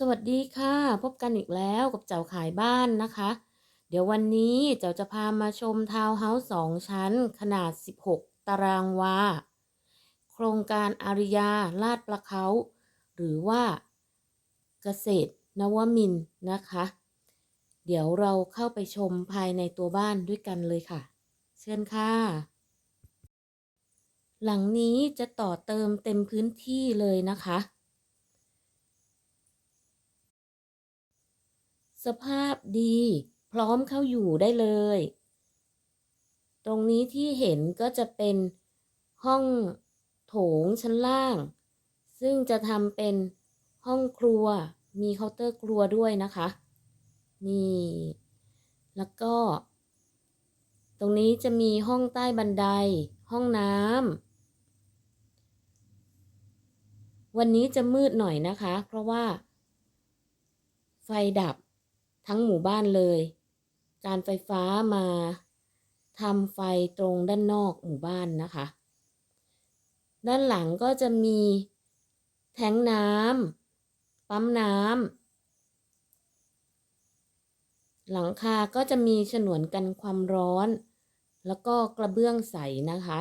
สวัสดีค่ะ พบกันอีกแล้วกับเจ้าขายบ้านนะคะ เดี๋ยววันนี้เจ้าจะพามาชมทาวน์เฮาส์สองชั้น ขนาด 16 ตารางวา โครงการอาริยาลาดประเขา หรือว่าเกษตรนวมินนะคะ เดี๋ยวเราเข้าไปชมภายในตัวบ้านด้วยกันเลยค่ะ เชิญค่ะ หลังนี้จะต่อเติมเต็มพื้นที่เลยนะคะ สภาพดี พร้อมเข้าอยู่ได้เลย ตรงนี้ที่เห็นก็จะเป็นห้องโถงชั้นล่าง ซึ่งจะทำเป็นห้องครัว มีเคาน์เตอร์ครัวด้วยนะคะ นี่ แล้วก็ ตรงนี้จะมีห้องใต้บันได ห้องน้ำ วันนี้จะมืดหน่อยนะคะ เพราะว่า ไฟดับ ทั้งหมู่บ้านเลย การไฟฟ้ามาทำไฟตรงด้านนอกหมู่บ้านนะคะ ด้านหลังก็จะมีแทงน้ำปั๊มน้ำหลังคาก็จะมีฉนวนกันความร้อน แล้วก็กระเบื้องใสนะคะ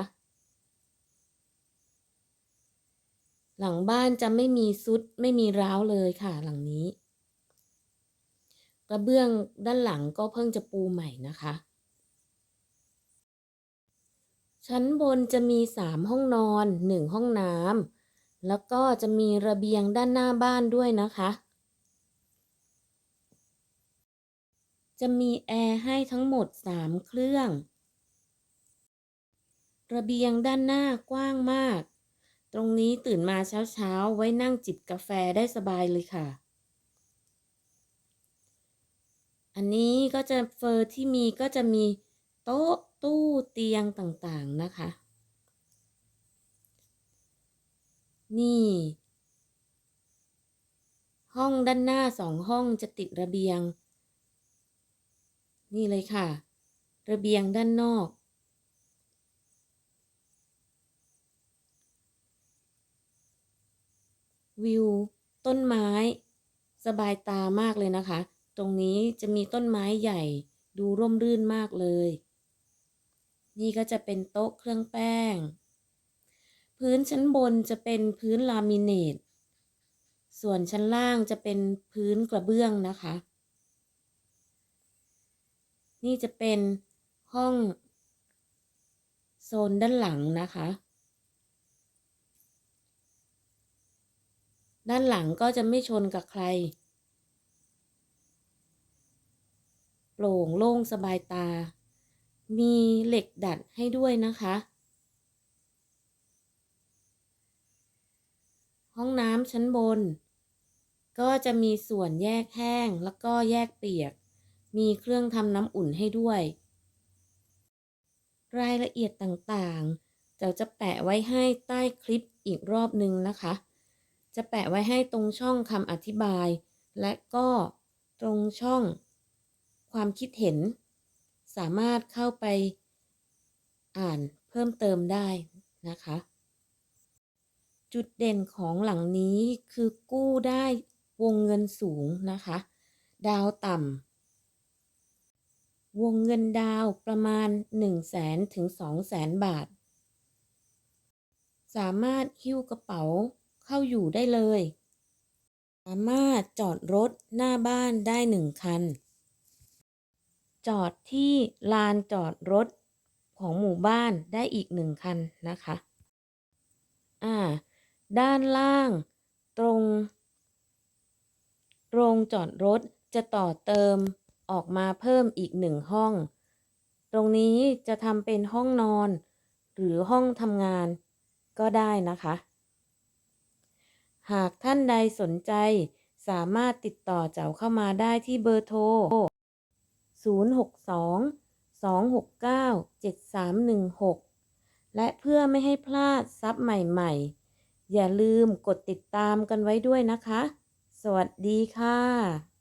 หลังบ้านจะไม่มีซุดไม่มีร้าวเลยค่ะหลังนี้ กระเบื้องด้านหลังก็เพิ่งจะปูใหม่นะคะ ชั้นบนจะมีสามห้องนอนหนึ่งห้องน้ำแล้วก็จะมีระเบียงด้านหน้าบ้านด้วยนะคะ จะมีแอร์ให้ทั้งหมดสามเครื่อง ระเบียงด้านหน้ากว้างมาก ตรงนี้ตื่นมาเช้าๆ ไว้นั่งจิบกาแฟได้สบายเลยค่ะ อันนี้ก็จะเฟอร์ที่มีก็จะมีโต๊ะตู้เตียงต่างๆนะคะ นี่ ห้องด้านหน้าสองห้องจะติดระเบียง นี่เลยค่ะ ระเบียงด้านนอก วิว ต้นไม้ สบายตามากเลยนะคะ ตรงนี้จะมีต้นไม้ใหญ่ดูร่มรื่นมากเลย นี่ก็จะเป็นโต๊ะเครื่องแป้ง พื้นชั้นบนจะเป็นพื้นลามิเนต ส่วนชั้นล่างจะเป็นพื้นกระเบื้องนะคะ นี่จะเป็นห้องโซนด้านหลังนะคะ ด้านหลังก็จะไม่ชนกับใคร โป ร่งโล่งสบายตา มีเหล็กดัดให้ด้วยนะคะ ห้องน้ำชั้นบน ก็จะมีส่วนแยกแห้งแล้วก็แยกเปียก มีเครื่องทำน้ำอุ่นให้ด้วย รายละเอียดต่างๆเราจะแปะไว้ให้ใต้คลิปอีกรอบนึงนะคะ จะแปะไว้ให้ตรงช่องคำอธิบาย และก็ตรงช่อง ความคิดเห็น สามารถเข้าไปอ่านเพิ่มเติมได้นะคะ จุดเด่นของหลังนี้คือกู้ได้วงเงินสูงนะคะ ดาวต่ำวงเงินดาวประมาณ 1 0 0 0 0แสนถึง2 0 0แสนบาท สามารถหิ้วกระเป๋าเข้าอยู่ได้เลย สามารถจอดรถหน้าบ้านได้หนึ่งคัน จอดที่ลานจอดรถของหมู่บ้านได้อีกหนึ่งคันนะคะอ่าด้านล่างตรงโรงจอดรถจะต่อเติมออกมาเพิ่มอีกหนึ่งห้อง ตรงนี้จะทำเป็นห้องนอน หรือห้องทำงานก็ได้นะคะ หากท่านใดสนใจสามารถติดต่อเจ้าเข้ามาได้ที่เบอร์โทร 062 269 7316 และเพื่อไม่ให้พลาดซับใหม่ๆ อย่าลืมกดติดตามกันไว้ด้วยนะคะ สวัสดีค่ะ